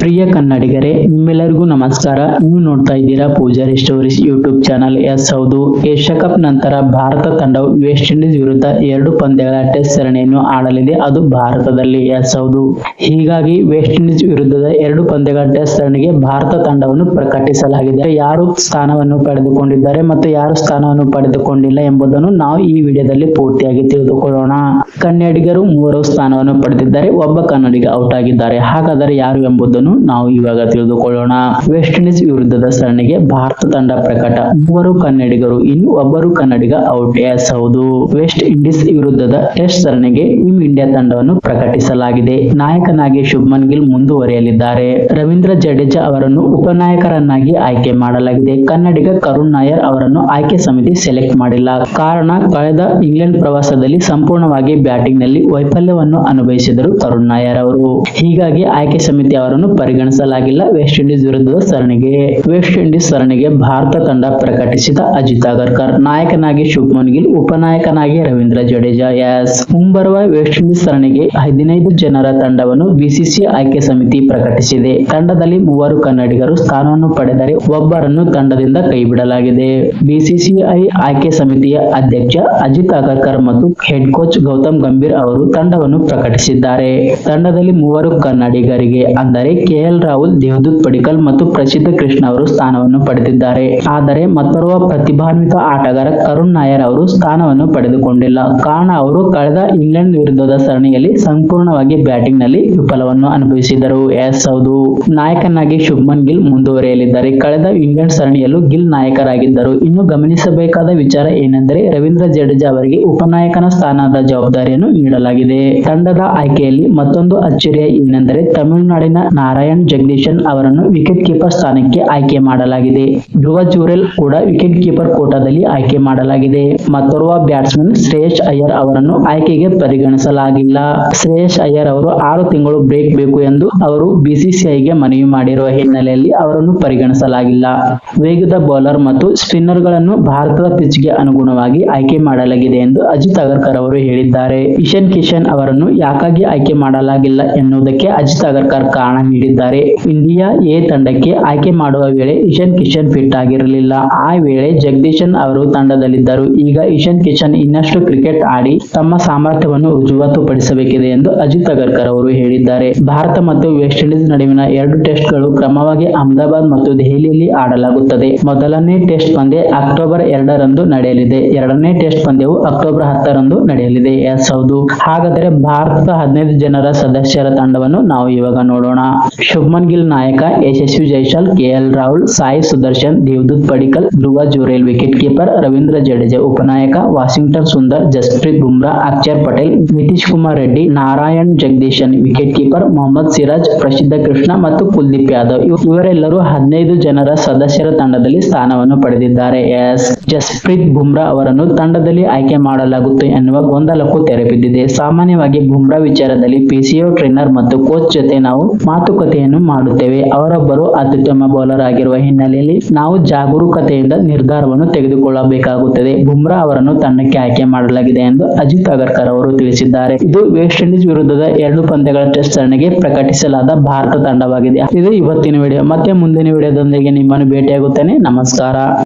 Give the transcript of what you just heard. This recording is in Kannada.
ಪ್ರಿಯ ಕನ್ನಡಿಗರೇ, ನಿಮ್ಮೆಲ್ಲರಿಗೂ ನಮಸ್ಕಾರ. ನೀವು ನೋಡ್ತಾ ಇದ್ದೀರಾ Pujari stories YouTube channel. Yes, ಹೌದು. ಏಷ್ಯಾ ಕಪ್ ನಂತರ ಭಾರತ ತಂಡವು ವೆಸ್ಟ್ ಇಂಡೀಸ್ ವಿರುದ್ಧ ಎರಡು ಪಂದ್ಯಗಳ ಟೆಸ್ಟ್ ಸರಣಿಯನ್ನು ಆಡಲಿದೆ. ಅದು ಭಾರತದಲ್ಲಿ. ಎಸ್, ಹೌದು. ಹೀಗಾಗಿ ವೆಸ್ಟ್ ಇಂಡೀಸ್ ವಿರುದ್ಧದ ಎರಡು ಪಂದ್ಯಗಳ ಟೆಸ್ಟ್ ಸರಣಿಗೆ ಭಾರತ ತಂಡವನ್ನು ಪ್ರಕಟಿಸಲಾಗಿದೆ. ಯಾರು ಸ್ಥಾನವನ್ನು ಪಡೆದುಕೊಂಡಿದ್ದಾರೆ ಮತ್ತು ಯಾರು ಸ್ಥಾನವನ್ನು ಪಡೆದುಕೊಂಡಿಲ್ಲ ಎಂಬುದನ್ನು ನಾವು ಈ ವಿಡಿಯೋದಲ್ಲಿ ಪೂರ್ತಿಯಾಗಿ ತಿಳಿದುಕೊಳ್ಳೋಣ. ಕನ್ನಡಿಗರು ಮೂವರು ಸ್ಥಾನವನ್ನು ಪಡೆದಿದ್ದಾರೆ. ಒಬ್ಬ ಕನ್ನಡಿಗ ಔಟ್ ಆಗಿದ್ದಾರೆ. ಹಾಗಾದರೆ ಯಾರು ಎಂಬುದನ್ನು ನಾವು ಇವಾಗ ತಿಳಿದುಕೊಳ್ಳೋಣ. ವೆಸ್ಟ್ ಇಂಡೀಸ್ ವಿರುದ್ಧದ ಸರಣಿಗೆ ಭಾರತ ತಂಡ ಪ್ರಕಟ. ಮೂವರು ಕನ್ನಡಿಗರು, ಇನ್ನು ಒಬ್ಬರು ಕನ್ನಡಿಗ ಔಟ್ ಎಸ್ ಹೌದು ವೆಸ್ಟ್ ಇಂಡೀಸ್ ವಿರುದ್ಧದ ಟೆಸ್ಟ್ ಸರಣಿಗೆ ಟೀಮ್ ಇಂಡಿಯಾ ತಂಡವನ್ನು ಪ್ರಕಟಿಸಲಾಗಿದೆ. ನಾಯಕನಾಗಿ ಶುಭ್ಮನ್ ಗಿಲ್ ಮುಂದುವರಿಯಲಿದ್ದಾರೆ. ರವೀಂದ್ರ ಜಡೇಜಾ ಅವರನ್ನು ಉಪನಾಯಕರನ್ನಾಗಿ ಆಯ್ಕೆ ಮಾಡಲಾಗಿದೆ. ಕನ್ನಡಿಗ ಕರುಣ್ ನಾಯರ್ ಅವರನ್ನು ಆಯ್ಕೆ ಸಮಿತಿ ಸೆಲೆಕ್ಟ್ ಮಾಡಿಲ್ಲ. ಕಾರಣ, ಕಳೆದ ಇಂಗ್ಲೆಂಡ್ ಪ್ರವಾಸದಲ್ಲಿ ಸಂಪೂರ್ಣವಾಗಿ ಬ್ಯಾಟಿಂಗ್ನಲ್ಲಿ ವೈಫಲ್ಯವನ್ನು ಅನುಭವಿಸಿದರು ಕರುಣ್ ನಾಯರ್ ಅವರು. ಹೀಗಾಗಿ ಆಯ್ಕೆ ಸಮಿತಿ ಅವರನ್ನು ಪರಿಗಣಿಸಲಾಗಿಲ್ಲ. ವೆಸ್ಟ್ ಇಂಡೀಸ್ ವಿರುದ್ಧದ ಸರಣಿಗೆ ವೆಸ್ಟ್ ಇಂಡೀಸ್ ಸರಣಿಗೆ ಭಾರತ ತಂಡ ಪ್ರಕಟಿಸಿದ ಅಜಿತ್ ಅಗರ್ಕರ್. ನಾಯಕನಾಗಿ ಶುಭ್ಮನ್ ಗಿಲ್ ಉಪನಾಯಕನಾಗಿ ರವೀಂದ್ರ ಜಡೇಜಾ. ಎಸ್ ಮುಂಬರುವ ವೆಸ್ಟ್ ಇಂಡೀಸ್ ಸರಣಿಗೆ ಹದಿನೈದು ಜನರ ತಂಡವನ್ನು ಬಿಸಿಸಿ ಆಯ್ಕೆ ಸಮಿತಿ ಪ್ರಕಟಿಸಿದೆ. ತಂಡದಲ್ಲಿ ಮೂವರು ಕನ್ನಡಿಗರು ಸ್ಥಾನವನ್ನು ಪಡೆದರೆ ಒಬ್ಬರನ್ನು ತಂಡದಿಂದ ಕೈಬಿಡಲಾಗಿದೆ. ಬಿಸಿಸಿಐ ಆಯ್ಕೆ ಸಮಿತಿಯ ಅಧ್ಯಕ್ಷ ಅಜಿತ್ ಅಗರ್ಕರ್ ಮತ್ತು ಹೆಡ್ ಕೋಚ್ ಗೌತಮ್ ಗಂಭೀರ್ ಅವರು ತಂಡವನ್ನು ಪ್ರಕಟಿಸಿದ್ದಾರೆ. ತಂಡದಲ್ಲಿ ಮೂವರು ಕನ್ನಡಿಗರಿಗೆ, ಅಂದರೆ ಕೆಎಲ್ ರಾಹುಲ್, ದೇವದೂತ್ ಪಡಿಕಲ್ ಮತ್ತು ಪ್ರಸಿದ್ಧ ಕೃಷ್ಣ ಅವರು ಸ್ಥಾನವನ್ನು ಪಡೆದಿದ್ದಾರೆ. ಆದರೆ ಮತ್ತೋರ್ವ ಪ್ರತಿಭಾನ್ವಿತ ಆಟಗಾರ ಕರುಣ್ ನಾಯರ್ ಅವರು ಸ್ಥಾನವನ್ನು ಪಡೆದುಕೊಂಡಿಲ್ಲ. ಕಾರಣ, ಅವರು ಕಳೆದ ಇಂಗ್ಲೆಂಡ್ ವಿರುದ್ಧದ ಸರಣಿಯಲ್ಲಿ ಸಂಪೂರ್ಣವಾಗಿ ಬ್ಯಾಟಿಂಗ್ನಲ್ಲಿ ವಿಫಲವನ್ನು ಅನುಭವಿಸಿದರು. ಎಸ್, ಹೌದು. ನಾಯಕನಾಗಿ ಶುಭ್ಮನ್ ಗಿಲ್ ಮುಂದುವರಿಯಲಿದ್ದಾರೆ. ಕಳೆದ ಇಂಗ್ಲೆಂಡ್ ಸರಣಿಯಲ್ಲೂ ಗಿಲ್ ನಾಯಕರಾಗಿದ್ದರು. ಇನ್ನು ಗಮನಿಸಬೇಕಾದ ವಿಚಾರ ಏನೆಂದರೆ, ರವೀಂದ್ರ ಜಡೇಜಾ ಅವರಿಗೆ ಉಪನಾಯಕನ ಸ್ಥಾನದ ಜವಾಬ್ದಾರಿಯನ್ನು ನೀಡಲಾಗಿದೆ. ತಂಡದ ಆಯ್ಕೆಯಲ್ಲಿ ಮತ್ತೊಂದು ಅಚ್ಚರಿಯ ಏನೆಂದರೆ, ತಮಿಳುನಾಡಿನ ನಾರಾಯಣ್, ಜಗದೀಶನ್ ಅವರನ್ನು ವಿಕೆಟ್ ಕೀಪರ್ ಸ್ಥಾನಕ್ಕೆ ಆಯ್ಕೆ ಮಾಡಲಾಗಿದೆ. ಧ್ರುವ ಜೂರೆಲ್ ಕೂಡ ವಿಕೆಟ್ ಕೀಪರ್ ಕೋಟಾದಲ್ಲಿ ಆಯ್ಕೆ ಮಾಡಲಾಗಿದೆ. ಮತ್ತೋರ್ವ ಬ್ಯಾಟ್ಸ್ಮನ್ ಶ್ರೇಯಸ್ ಅಯ್ಯರ್ ಅವರನ್ನು ಆಯ್ಕೆಗೆ ಪರಿಗಣಿಸಲಾಗಿಲ್ಲ. ಶ್ರೇಯಸ್ ಅಯ್ಯರ್ ಅವರು ಆರು ತಿಂಗಳು ಬ್ರೇಕ್ ಬೇಕು ಎಂದು ಅವರು ಬಿಸಿಸಿಐಗೆ ಮನವಿ ಮಾಡಿರುವ ಹಿನ್ನೆಲೆಯಲ್ಲಿ ಅವರನ್ನು ಪರಿಗಣಿಸಲಾಗಿಲ್ಲ. ವೇಗದ ಬೌಲರ್ ಮತ್ತು ಸ್ಪಿನ್ನರ್ಗಳನ್ನು ಭಾರತದ ಪಿಚ್ಗೆ ಅನುಗುಣವಾಗಿ ಆಯ್ಕೆ ಮಾಡಲಾಗಿದೆ ಎಂದು ಅಜಿತ್ ಅಗರ್ಕರ್ ಅವರು ಹೇಳಿದ್ದಾರೆ. ಇಶನ್ ಕಿಶನ್ ಅವರನ್ನು ಯಾಕಾಗಿ ಆಯ್ಕೆ ಮಾಡಲಾಗಿಲ್ಲ ಎನ್ನುವುದಕ್ಕೆ ಅಜಿತ್ ಅಗರ್ಕರ್ ಕಾರಣ ನೀಡಿದ್ದಾರೆ. ಇಂಡಿಯಾ ಎ ತಂಡಕ್ಕೆ ಆಯ್ಕೆ ಮಾಡುವ ವೇಳೆ ಇಶಾನ್ ಕಿಶನ್ ಫಿಟ್ ಆಗಿರಲಿಲ್ಲ. ಆ ವೇಳೆ ಜಗದೀಶನ್ ಅವರು ತಂಡದಲ್ಲಿದ್ದರು. ಈಗ ಇಶಾನ್ ಕಿಶನ್ ಇನ್ನಷ್ಟು ಕ್ರಿಕೆಟ್ ಆಡಿ ತಮ್ಮ ಸಾಮರ್ಥ್ಯವನ್ನು ರುಜುವಾತುಪಡಿಸಬೇಕಿದೆ ಎಂದು ಅಜಿತ್ ಅಗರ್ಕರ್ ಅವರು ಹೇಳಿದ್ದಾರೆ. ಭಾರತ ಮತ್ತು ವೆಸ್ಟ್ ಇಂಡೀಸ್ ನಡುವಿನ ಎರಡು ಟೆಸ್ಟ್ಗಳು ಕ್ರಮವಾಗಿ ಅಹಮದಾಬಾದ್ ಮತ್ತು ದೆಹಲಿಯಲ್ಲಿ ಆಡಲಾಗುತ್ತದೆ. ಮೊದಲನೇ ಟೆಸ್ಟ್ ಪಂದ್ಯ ಅಕ್ಟೋಬರ್ ಎರಡರಂದು ನಡೆಯಲಿದೆ. ಎರಡನೇ ಟೆಸ್ಟ್ ಪಂದ್ಯವು ಅಕ್ಟೋಬರ್ ಹತ್ತರಂದು ನಡೆಯಲಿದೆ. ಎಸ್, ಹೌದು. ಹಾಗಾದರೆ ಭಾರತದ ಹದಿನೈದು ಜನರ ಸದಸ್ಯರ ತಂಡವನ್ನು ನಾವು ಇವಾಗ ನೋಡೋಣ. ಶುಭ್ಮನ್ ಗಿಲ್ ನಾಯಕ, Yashasvi Jaiswal, KL Rahul, Sai Sudharsan, Devdutt Padikkal, Dhruv Jurel wicket keeper Ravindra Jadeja ಉಪನಾಯಕ, ವಾಷಿಂಗ್ಟನ್ ಸುಂದರ್, ಜಸ್ಪ್ರೀತ್ ಬುಮ್ರಾ ಅಕ್ಷರ್ ಪಟೇಲ್, ನಿತೀಶ್ ಕುಮಾರ್ ರೆಡ್ಡಿ, ನಾರಾಯಣ್ ಜಗದೀಶನ್ ವಿಕೆಟ್ ಕೀಪರ್ ಮೊಹಮ್ಮದ್ ಸಿರಾಜ್, ಪ್ರಸಿದ್ಧ ಕೃಷ್ಣ ಮತ್ತು ಕುಲ್ದೀಪ್ ಯಾದವ್ ಇವ್- ಇವರೆಲ್ಲರೂ ಹದಿನೈದು ಜನರ ಸದಸ್ಯರ ತಂಡದಲ್ಲಿ ಸ್ಥಾನವನ್ನು ಪಡೆದಿದ್ದಾರೆ. ಎಸ್. ಜಸ್ಪ್ರೀತ್ ಬುಮ್ರಾ ಅವರನ್ನು ತಂಡದಲ್ಲಿ ಆಯ್ಕೆ ಮಾಡಲಾಗುತ್ತೆ ಎನ್ನುವ ಗೊಂದಲಕ್ಕೂ ತೆರೆ ಬಿದ್ದಿದೆ. ಸಾಮಾನ್ಯವಾಗಿ ಬುಮ್ರಾ ವಿಚಾರದಲ್ಲಿ ಪಿಸಿಒ ಟ್ರೈನರ್ ಮತ್ತು ಕೋಚ್ ಜೊತೆ ನಾವು ಮಾತುಕತೆಯನ್ನು ಮಾಡುತ್ತೇವೆ. ಅವರೊಬ್ಬರು ಅತ್ಯುತ್ತಮ ಬೌಲರ್ ಆಗಿರುವ ಹಿನ್ನೆಲೆಯಲ್ಲಿ ನಾವು ಜಾಗರೂಕತೆಯಿಂದ ನಿರ್ಧಾರವನ್ನು ತೆಗೆದುಕೊಳ್ಳಬೇಕಾಗುತ್ತದೆ. ಬುಮ್ರಾ ಅವರನ್ನು ತಂಡಕ್ಕೆ ಆಯ್ಕೆ ಮಾಡಲಾಗಿದೆ ಎಂದು ಅಜಿತ್ ಅಗರ್ಕರ್ ಅವರು ತಿಳಿಸಿದ್ದಾರೆ. ಇದು ವೆಸ್ಟ್ ಇಂಡೀಸ್ ವಿರುದ್ಧದ ಎರಡು ಪಂದ್ಯಗಳ ಟೆಸ್ಟ್ ಸರಣಿಗೆ ಪ್ರಕಟಿಸಲಾದ ಭಾರತ ತಂಡವಾಗಿದೆ. ಇದು ಇವತ್ತಿನ ವಿಡಿಯೋ ಮತ್ತೆ ಮುಂದಿನ ವಿಡಿಯೋದೊಂದಿಗೆ ನಿಮ್ಮನ್ನು ಭೇಟಿಯಾಗುತ್ತೇನೆ. ನಮಸ್ಕಾರ.